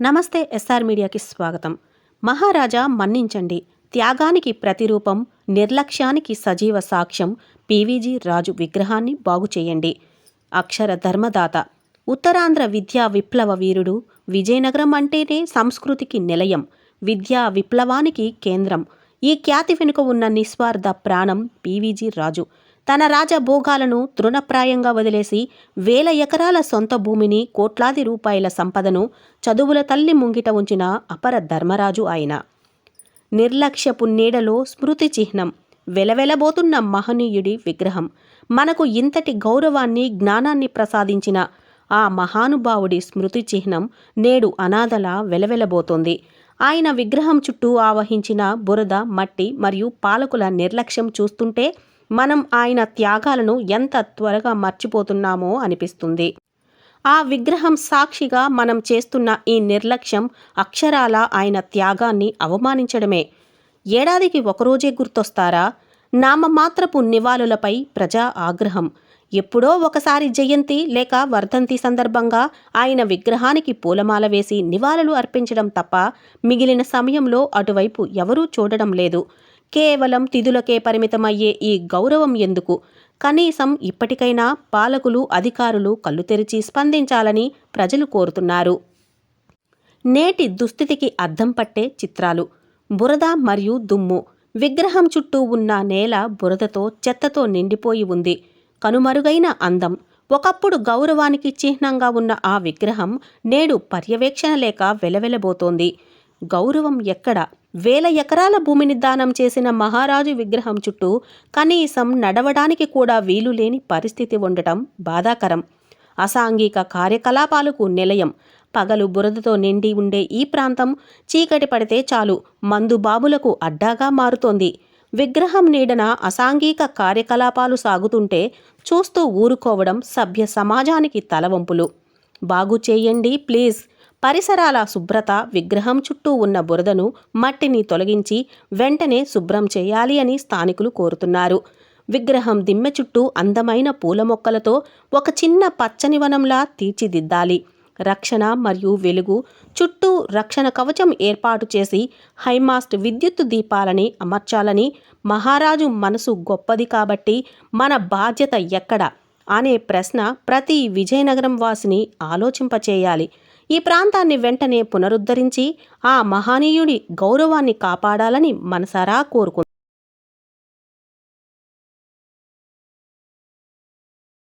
నమస్తే ఎస్ఆర్ మీడియాకి స్వాగతం. మహారాజా మన్నించండి. త్యాగానికి ప్రతిరూపం నిర్లక్ష్యానికి సజీవ సాక్ష్యం పీవీజీ రాజు విగ్రహాన్ని బాగు చేయండి. అక్షర ధర్మదాత ఉత్తరాంధ్ర విద్యా విప్లవ వీరుడు విజయనగరం అంటేనే సంస్కృతికి నిలయం విద్యా విప్లవానికి కేంద్రం. ఈ ఖ్యాతి వెనుక ఉన్న నిస్వార్థ ప్రాణం పీవీజీ రాజు. తన రాజభోగాలను తృణప్రాయంగా వదిలేసి వేల ఎకరాల సొంత భూమిని కోట్లాది రూపాయల సంపదను చదువుల తల్లి ముంగిట ఉంచిన అపర ధర్మరాజు ఆయన. నిర్లక్ష్యపు నీడలో స్మృతి చిహ్నం వెలవెలబోతున్న మహనీయుడి విగ్రహం మనకు ఇంతటి గౌరవాన్ని జ్ఞానాన్ని ప్రసాదించిన ఆ మహానుభావుడి స్మృతి చిహ్నం నేడు అనాథలా వెలవెలబోతోంది. ఆయన విగ్రహం చుట్టూ ఆవహించిన బురద మట్టి మరియు పాలకుల నిర్లక్ష్యం చూస్తుంటే మనం ఆయన త్యాగాలను ఎంత త్వరగా మర్చిపోతున్నామో అనిపిస్తుంది. ఆ విగ్రహం సాక్షిగా మనం చేస్తున్న ఈ నిర్లక్ష్యం అక్షరాల ఆయన త్యాగాన్ని అవమానించడమే. ఏడాదికి ఒకరోజే గుర్తొస్తారా? నామమాత్రపు నివాళులపై ప్రజా ఆగ్రహం. ఎప్పుడో ఒకసారి జయంతి లేక వర్ధంతి సందర్భంగా ఆయన విగ్రహానికి పూలమాల వేసి నివాళులు అర్పించడం తప్ప మిగిలిన సమయంలో అటువైపు ఎవరూ చూడడం లేదు. కేవలం తిథులకే పరిమితమయ్యే ఈ గౌరవం ఎందుకు? కనీసం ఇప్పటికైనా పాలకులు అధికారులు కళ్ళు తెరిచి స్పందించాలని ప్రజలు కోరుతున్నారు. నేటి దుస్థితికి అద్దం పట్టే చిత్రాలు. బురద మరియు దుమ్ము. విగ్రహం చుట్టూ ఉన్న నేల బురదతో చెత్తతో నిండిపోయి ఉంది. కనుమరుగైన అందం. ఒకప్పుడు గౌరవానికి చిహ్నంగా ఉన్న ఆ విగ్రహం నేడు పర్యవేక్షణ లేక వెలవెలబోతోంది. గౌరవం ఎక్కడ? వేల ఎకరాల భూమిని దానం చేసిన మహారాజు విగ్రహం చుట్టూ కనీసం నడవడానికి కూడా వీలు లేని పరిస్థితి ఉండటం బాధాకరం. అసాంఘిక కార్యకలాపాలకు నిలయం. పగలు బురదతో నిండి ఉండే ఈ ప్రాంతం చీకటి పడితే చాలు మందుబాబులకు అడ్డాగా మారుతోంది. విగ్రహం నీడన అసాంఘిక కార్యకలాపాలు సాగుతుంటే చూస్తూ ఊరుకోవడం సభ్య సమాజానికి తలవంపులు. బాగు చేయండి ప్లీజ్. పరిసరాల శుభ్రత విగ్రహం చుట్టూ ఉన్న బురదను మట్టిని తొలగించి వెంటనే శుభ్రం చేయాలి అని స్థానికులు కోరుతున్నారు. విగ్రహం దిమ్మె చుట్టూ అందమైన పూల మొక్కలతో ఒక చిన్న పచ్చని వనంలా తీర్చిదిద్దాలి. రక్షణ మరియు వెలుగు చుట్టూ రక్షణ కవచం ఏర్పాటు చేసి హైమాస్ట్ విద్యుత్ దీపాలని అమర్చాలని మహారాజు మనసు గొప్పది కాబట్టి మన బాధ్యత ఎక్కడ? అనే ప్రశ్న ప్రతి విజయనగరం వాసిని ఆలోచింపచేయాలి. ఈ ప్రాంతాన్ని వెంటనే పునరుద్ధరించి ఆ మహనీయుడి గౌరవాన్ని కాపాడాలని మనసారా కోరుకు